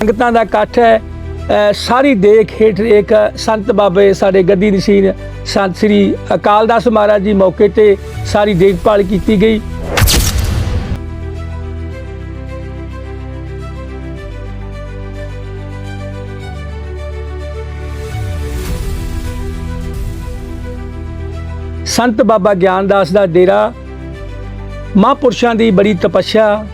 ਸੰਗਤਾਂ ਦਾ ਇਕੱਠ ਹੈ। ਸਾਰੀ ਦੇਖ ਹੇਠ ਇੱਕ ਸੰਤ ਬਾਬੇ ਸਾਡੇ ਗੱਦੀ ਨਸੀਨ ਸੰਤ ਸ੍ਰੀ ਅਕਾਲ ਦਾਸ ਮਹਾਰਾਜ ਜੀ ਮੌਕੇ ਤੇ ਸਾਰੀ ਦੇਖਭਾਲ ਕੀਤੀ ਗਈ। ਸੰਤ ਬਾਬਾ ਗਿਆਨਦਾਸ ਦਾ ਡੇਰਾ। ਮਹਾਂਪੁਰਸ਼ਾਂ ਦੀ ਬੜੀ ਤਪੱਸ਼ਾ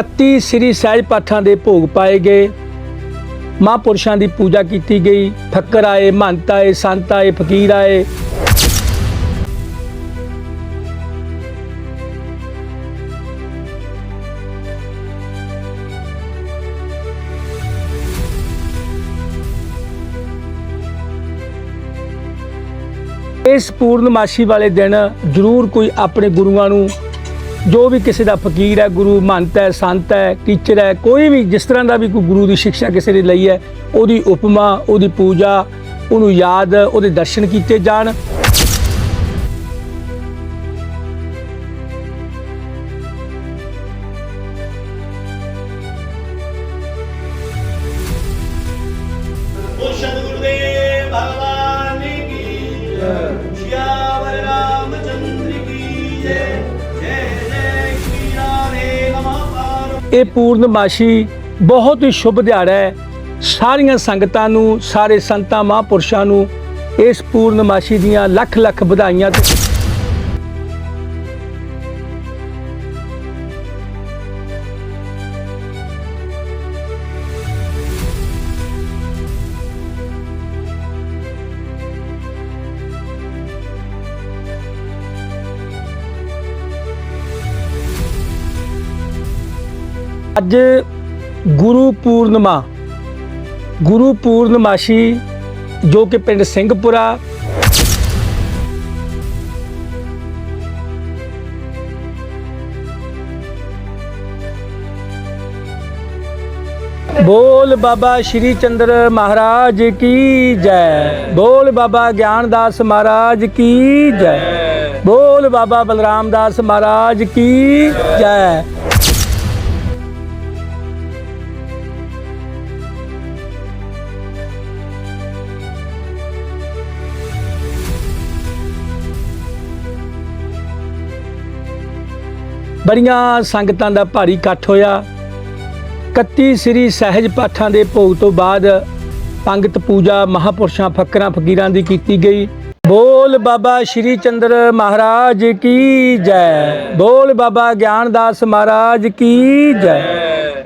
31 ਸ੍ਰੀ ਸਹਿਜ ਪਾਠਾਂ ਦੇ ਭੋਗ ਪਾਏ ਗਏ। ਮਹਾਂਪੁਰਸ਼ਾਂ ਦੀ ਪੂਜਾ ਕੀਤੀ ਗਈ। ਫੱਕਰ ਆਏ ਮਹੰਤ ਆਏ, ਸੰਤ ਆਏ, ਫਕੀਰ ਆਏ। ਇਸ ਪੂਰਨਮਾਸ਼ੀ ਵਾਲੇ ਦਿਨ ਜ਼ਰੂਰ ਕੋਈ ਆਪਣੇ ਗੁਰੂਆਂ ਨੂੰ ਜੋ ਵੀ ਕਿਸੇ ਦਾ ਫਕੀਰ ਹੈ, ਗੁਰੂ ਮਹੰਤ ਹੈ, ਸੰਤ ਹੈ, ਟੀਚਰ ਹੈ, ਕੋਈ ਵੀ ਜਿਸ ਤਰ੍ਹਾਂ ਦਾ ਵੀ ਕੋਈ ਗੁਰੂ ਦੀ ਸਿੱਖਿਆ ਕਿਸੇ ਨੇ ਲਈ ਹੈ, ਉਹਦੀ ਉਪਮਾ, ਉਹਦੀ ਪੂਜਾ, ਉਹਨੂੰ ਯਾਦ, ਉਹਦੇ ਦਰਸ਼ਨ ਕੀਤੇ ਜਾਣ ਇਹ ਪੂਰਨਮਾਸ਼ੀ ਬਹੁਤ ਹੀ ਸ਼ੁਭ ਦਿਹਾੜਾ ਹੈ। ਸਾਰੀਆਂ ਸੰਗਤਾਂ ਨੂੰ, ਸਾਰੇ ਸੰਤਾਂ, ਮਹਾਂਪੁਰਸ਼ਾਂ ਨੂੰ ਇਸ ਪੂਰਨਮਾਸ਼ੀ ਦੀਆਂ ਲੱਖ ਲੱਖ ਵਧਾਈਆਂ ਤੇ ਅੱਜ ਗੁਰੂ ਪੂਰਨਮਾ, ਗੁਰੂ ਪੂਰਨਮਾਸ਼ੀ ਜੋ ਕਿ ਪਿੰਡ ਸਿੰਘਪੁਰਾ ਬੋਲ ਬਾਬਾ ਸ਼੍ਰੀ ਚੰਦਰ ਮਹਾਰਾਜ ਕੀ ਜੈ? ਬੋਲ ਬਾਬਾ ਗਿਆਨਦਾਸ ਮਹਾਰਾਜ ਕੀ ਜੈ? ਬੋਲ ਬਾਬਾ ਬਲਰਾਮ ਦਾਸ ਮਹਾਰਾਜ ਕੀ ਜੈ? ਬੜੀਆਂ ਸੰਗਤਾਂ ਦਾ ਭਾਰੀ ਇਕੱਠ ਹੋਇਆ। 31 ਸ੍ਰੀ ਸਹਿਜ ਪਾਠਾਂ ਦੇ ਭੋਗ ਤੋਂ ਬਾਅਦ ਪੰਗਤ ਪੂਜਾ ਮਹਾਪੁਰਸ਼ਾਂ ਫਕਰਾਂ ਫਕੀਰਾਂ ਦੀ ਕੀਤੀ ਗਈ। ਬੋਲ ਬਾਬਾ ਸ਼੍ਰੀ ਚੰਦਰ ਮਹਾਰਾਜ ਕੀ ਜੈ? ਬੋਲ ਬਾਬਾ ਗਿਆਨਦਾਸ ਮਹਾਰਾਜ ਕੀ ਜੈ?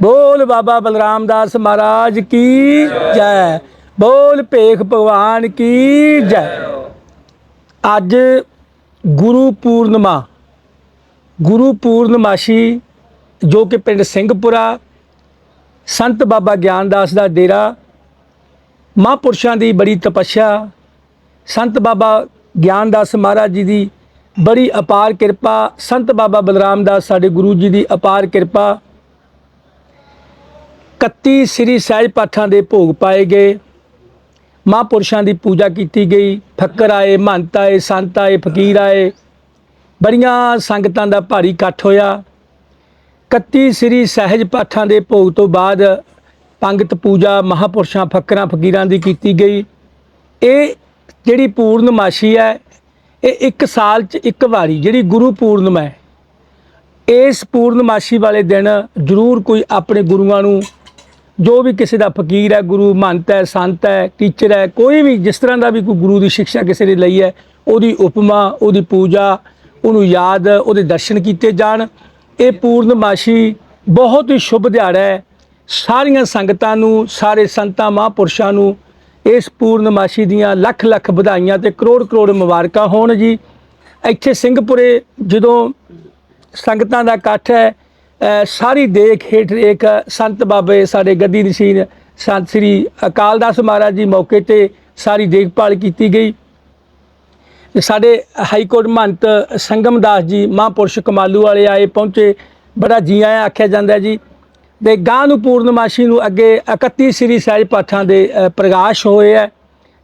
ਬੋਲ ਬਾਬਾ ਬਲਰਾਮ ਦਾਸ ਮਹਾਰਾਜ ਕੀ ਜੈ? ਬੋਲ ਭੇਖ ਭਗਵਾਨ ਕੀ ਜੈ? ਅੱਜ ਗੁਰੂ ਪੂਰਨਮਾ ਗੁਰੂ ਪੂਰਨਮਾਸ਼ੀ, ਜੋ ਕਿ ਪਿੰਡ ਸਿੰਘਪੁਰਾ, ਸੰਤ ਬਾਬਾ ਗਿਆਨਦਾਸ ਦਾ ਡੇਰਾ, ਮਹਾਂਪੁਰਸ਼ਾਂ ਦੀ ਬੜੀ ਤਪੱਸਿਆ, ਸੰਤ ਬਾਬਾ ਗਿਆਨਦਾਸ ਮਹਾਰਾਜ ਜੀ ਦੀ ਬੜੀ ਅਪਾਰ ਕਿਰਪਾ, ਸੰਤ ਬਾਬਾ ਬਲਰਾਮ ਦਾਸ ਸਾਡੇ ਗੁਰੂ ਜੀ ਦੀ ਅਪਾਰ ਕਿਰਪਾ 31 ਸ੍ਰੀ ਸਹਿਜ ਪਾਠਾਂ ਦੇ ਭੋਗ ਪਾਏ ਗਏ, ਮਹਾਂਪੁਰਸ਼ਾਂ ਦੀ ਪੂਜਾ ਕੀਤੀ ਗਈ, ਫੱਕਰ ਆਏ, ਮਹੰਤ ਆਏ, ਸੰਤ ਆਏ, ਫਕੀਰ ਆਏ ਬੜੀਆਂ ਸੰਗਤਾਂ ਦਾ ਭਾਰੀ ਇਕੱਠ ਹੋਇਆ। 31 ਸ੍ਰੀ ਸਹਿਜ ਪਾਠਾਂ ਦੇ ਭੋਗ ਤੋਂ ਬਾਅਦ ਪੰਗਤ ਪੂਜਾ ਮਹਾਪੁਰਸ਼ਾਂ ਫਕਰਾਂ ਫਕੀਰਾਂ ਦੀ ਕੀਤੀ ਗਈ। ਇਹ ਜਿਹੜੀ ਪੂਰਨਮਾਸ਼ੀ ਹੈ, ਇਹ ਇੱਕ ਸਾਲ 'ਚ ਇੱਕ ਵਾਰੀ ਜਿਹੜੀ ਗੁਰੂ ਪੂਰਨਮਾ ਹੈ, ਇਸ ਪੂਰਨਮਾਸ਼ੀ ਵਾਲੇ ਦਿਨ ਜ਼ਰੂਰ ਕੋਈ ਆਪਣੇ ਗੁਰੂਆਂ ਨੂੰ, ਜੋ ਵੀ ਕਿਸੇ ਦਾ ਫਕੀਰ ਹੈ, ਗੁਰੂ ਮੰਤ ਹੈ, ਸੰਤ ਹੈ, ਟੀਚਰ ਹੈ, ਕੋਈ ਵੀ ਜਿਸ ਤਰ੍ਹਾਂ ਦਾ ਵੀ ਕੋਈ ਗੁਰੂ ਦੀ ਸਿੱਖਿਆ ਕਿਸੇ ਨੇ ਲਈ ਹੈ, ਉਹਦੀ ਉਪਮਾ, ਉਹਦੀ ਪੂਜਾ ਉਹਨੂੰ ਯਾਦ, ਉਹਦੇ ਦਰਸ਼ਨ ਕੀਤੇ ਜਾਣ। ਇਹ ਪੂਰਨਮਾਸ਼ੀ ਬਹੁਤ ਹੀ ਸ਼ੁਭ ਦਿਹਾੜਾ ਹੈ। ਸਾਰੀਆਂ ਸੰਗਤਾਂ ਨੂੰ, ਸਾਰੇ ਸੰਤਾਂ, ਮਹਾਂਪੁਰਸ਼ਾਂ ਨੂੰ ਇਸ ਪੂਰਨਮਾਸ਼ੀ ਦੀਆਂ ਲੱਖ ਲੱਖ ਵਧਾਈਆਂ ਤੇ ਕਰੋੜ ਕਰੋੜ ਮੁਬਾਰਕਾਂ ਹੋਣ ਜੀ। ਇੱਥੇ ਸਿੰਘਪੁਰੇ ਜਦੋਂ ਸੰਗਤਾਂ ਦਾ ਇਕੱਠ ਹੈ ਸਾਰੀ ਦੇਖ ਹੇਠ ਇੱਕ ਸੰਤ ਬਾਬੇ ਸਾਡੇ ਗੱਦੀ ਨਸ਼ੀਨ, ਸੰਤ ਸ੍ਰੀ ਅਕਾਲ ਦਾਸ ਮਹਾਰਾਜ ਜੀ ਮੌਕੇ ਤੇ ਸਾਰੀ ਦੇਖਭਾਲ ਕੀਤੀ ਗਈ। ਸਾਡੇ ਹਾਈ ਕੋਰਟ ਮਹੰਤ ਸੰਗਮ ਦਾਸ ਜੀ ਮਹਾਂਪੁਰਸ਼ ਕਮਾਲੂ ਵਾਲੇ ਆਏ ਪਹੁੰਚੇ, ਬੜਾ ਜੀ ਆਇਆ ਆਖਿਆ ਜਾਂਦਾ ਜੀ। ਤੇ ਗਾਂ ਨੂੰ ਪੂਰਨਮਾਸ਼ੀ ਨੂੰ ਅੱਗੇ 31 ਸ੍ਰੀ ਸਾਹਿਬ ਪਾਠਾਂ ਦੇ ਪ੍ਰਕਾਸ਼ ਹੋਏ ਹੈ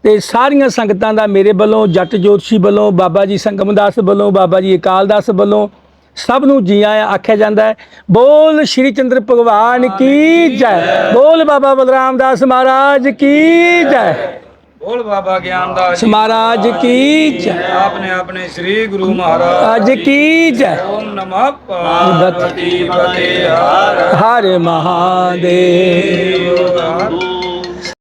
ਤੇ ਸਾਰੀਆਂ ਸੰਗਤਾਂ ਦਾ ਮੇਰੇ ਵੱਲੋਂ, ਜੱਟ ਜੋਤਸ਼ੀ ਵੱਲੋਂ, ਬਾਬਾ ਜੀ ਸੰਗਮ ਦਾਸ ਵੱਲੋਂ, ਬਾਬਾ ਜੀ ਅਕਾਲ ਦਾਸ ਵੱਲੋਂ ਸਭ ਨੂੰ ਜੀ ਆਇਆਂ ਆਖਿਆ ਜਾਂਦਾ ਹੈ ਬੋਲ ਸ਼੍ਰੀ ਚੰਦਰ ਭਗਵਾਨ ਕੀ ਜੈ? ਬੋਲ ਬਾਬਾ ਬਲਰਾਮ ਦਾਸ ਮਹਾਰਾਜ ਕੀ ਜੈ? ਬੋਲ ਬਾਬਾ ਗਿਆਨ ਦਾ ਮਹਾਰਾਜ ਕੀ ਜੈ। ਆਪਨੇ ਆਪਣੇ ਸ੍ਰੀ ਗੁਰੂ ਮਹਾਰਾਜ ਅੱਜ ਕੀ ਜੈ। ਓਮ ਨਮः ਪਾਰਵਤੀ ਪਤੇ ਹਰ ਹਰ ਮਹਾਦੇਵ।